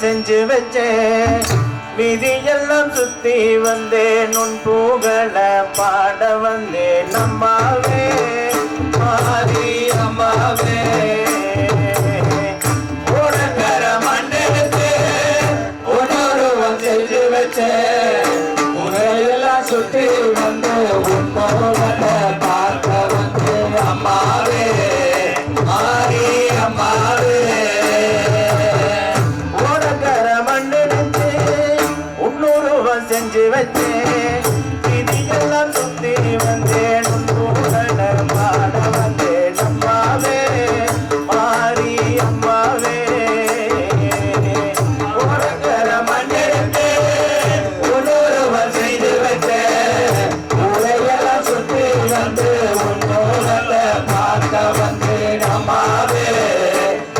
செஞ்சு வச்சேன். விதியெல்லாம் சுத்தி வந்தேன். உன் பூகல பாட வந்தேன். அம்மாவே மாறி அம்மாவே.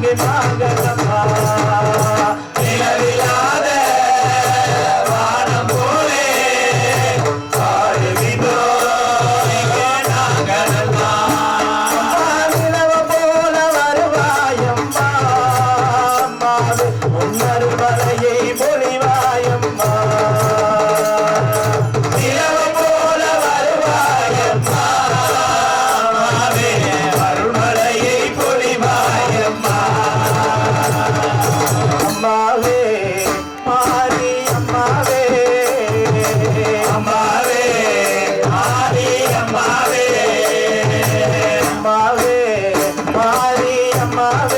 வாங்க வாங்க பாவ